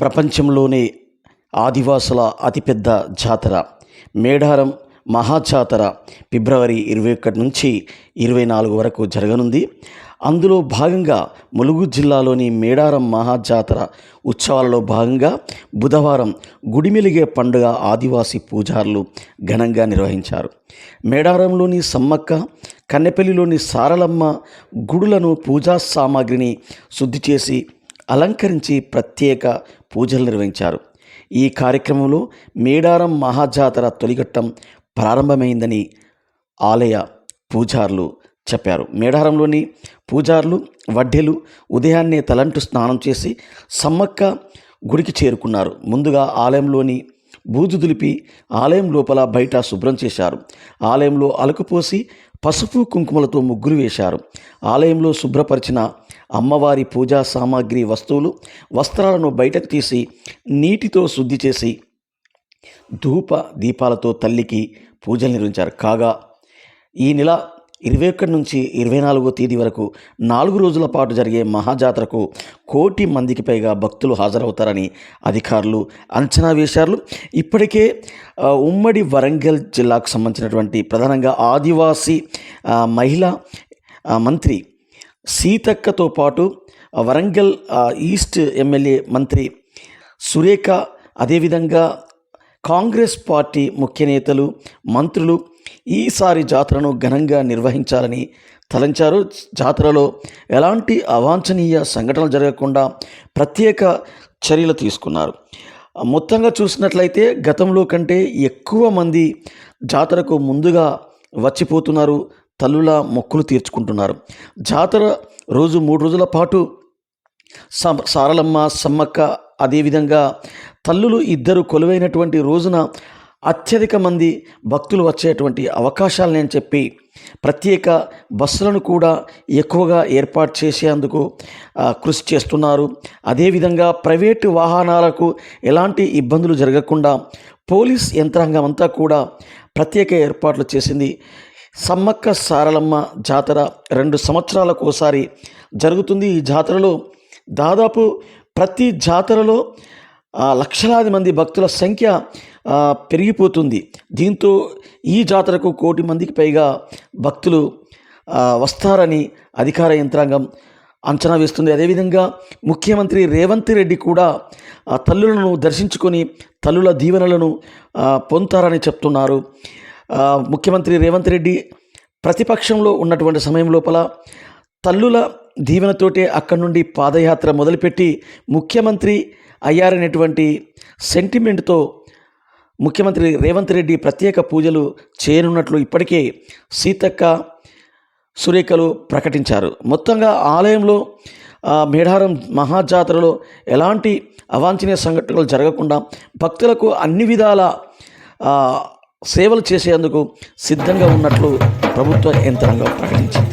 ప్రపంచంలోనే ఆదివాసుల అతిపెద్ద జాతర. మేడారం మహాజాతర ఫిబ్రవరి ఇరవై ఒకటి నుంచి ఇరవై నాలుగు వరకు జరగనుంది. అందులో భాగంగా ములుగు జిల్లాలోని మేడారం మహాజాతర ఉత్సవాలలో భాగంగా బుధవారం గుడిమెలిగే పండుగ ఆదివాసీ పూజారులు ఘనంగా నిర్వహించారు. మేడారంలోని సమ్మక్క కన్నెపల్లిలోని సారలమ్మ గుడులను పూజా సామాగ్రిని శుద్ధి చేసి అలంకరించి ప్రత్యేక పూజలు నిర్వహించారు. ఈ కార్యక్రమంలో మేడారం మహాజాతర తొలిఘట్టం ప్రారంభమైందని ఆలయ పూజారులు చెప్పారు. మేడారంలోని పూజారులు వడ్డెలు ఉదయాన్నే తలంటు స్నానం చేసి సమ్మక్క గుడికి చేరుకున్నారు. ముందుగా ఆలయంలోని బూజు దులిపి ఆలయం లోపల బయట శుభ్రం చేశారు. ఆలయంలో అలుకుపోసి పసుపు కుంకుమలతో ముగ్గురు వేశారు. ఆలయంలో శుభ్రపరిచిన అమ్మవారి పూజా సామాగ్రి వస్తువులు వస్త్రాలను బయటకు తీసి నీటితో శుద్ధి చేసి ధూప దీపాలతో తల్లికి పూజలు నిర్వహించారు. కాగా ఈ నెల ఇరవై ఒకటి నుంచి ఇరవై నాలుగో తేదీ వరకు నాలుగు రోజుల పాటు జరిగే మహాజాతరకు కోటి మందికి పైగా భక్తులు హాజరవుతారని అధికారులు అంచనా వేశారు. ఇప్పటికే ఉమ్మడి వరంగల్ జిల్లాకు సంబంధించినటువంటి ప్రధానంగా ఆదివాసీ మహిళా మంత్రి సీతక్కతో పాటు వరంగల్ ఈస్ట్ ఎమ్మెల్యే మంత్రి సురేఖ అదేవిధంగా కాంగ్రెస్ పార్టీ ముఖ్య నేతలు మంత్రులు ఈసారి జాతరను ఘనంగా నిర్వహించాలని తలంచారు. జాతరలో ఎలాంటి అవాంఛనీయ సంఘటనలు జరగకుండా ప్రత్యేక చర్యలు తీసుకున్నారు. మొత్తంగా చూసినట్లయితే గతంలో కంటే ఎక్కువ మంది జాతరకు ముందుగా వచ్చిపోతున్నారు. తల్లుల మొక్కులు తీర్చుకుంటున్నారు. జాతర రోజు మూడు రోజుల పాటు స సారలమ్మ సమ్మక్క అదేవిధంగా తల్లులు ఇద్దరు కొలువైనటువంటి రోజున అత్యధిక మంది భక్తులు వచ్చేటువంటి అవకాశాలు నేను చెప్పి ప్రత్యేక బస్సులను కూడా ఎక్కువగా ఏర్పాటు చేసేందుకు కృషి చేస్తున్నారు. అదేవిధంగా ప్రైవేటు వాహనాలకు ఎలాంటి ఇబ్బందులు జరగకుండా పోలీస్ యంత్రాంగం అంతా కూడా ప్రత్యేక ఏర్పాట్లు చేసింది. సమ్మక్క సారలమ్మ జాతర రెండు సంవత్సరాలకు ఒకసారి జరుగుతుంది. ఈ జాతరలో దాదాపు ప్రతి జాతరలో లక్షలాది మంది భక్తుల సంఖ్య పెరిగిపోతుంది. దీంతో ఈ జాతరకు కోటి మందికి పైగా భక్తులు వస్తారని అధికార యంత్రాంగం అంచనా వేస్తుంది. అదేవిధంగా ముఖ్యమంత్రి రేవంత్ రెడ్డి కూడా తల్లులను దర్శించుకొని తల్లుల దీవెనలను పొందుతారని చెప్తున్నారు. ముఖ్యమంత్రి రేవంత్ రెడ్డి ప్రతిపక్షంలో ఉన్నటువంటి సమయం లోపల తల్లుల దీవెనతోటే అక్కడి నుండి పాదయాత్ర మొదలుపెట్టి ముఖ్యమంత్రి అయ్యారనేటువంటి సెంటిమెంట్తో ముఖ్యమంత్రి రేవంత్ రెడ్డి ప్రత్యేక పూజలు చేయనున్నట్లు ఇప్పటికే సీతక్క సురేఖలు ప్రకటించారు. మొత్తంగా ఆలయంలో మేడారం మహాజాతరలో ఎలాంటి అవాంఛనీయ సంఘటనలు జరగకుండా భక్తులకు అన్ని విధాల సేవలు చేసేందుకు సిద్ధంగా ఉన్నట్లు ప్రభుత్వ యంత్రాంగం ప్రకటించింది.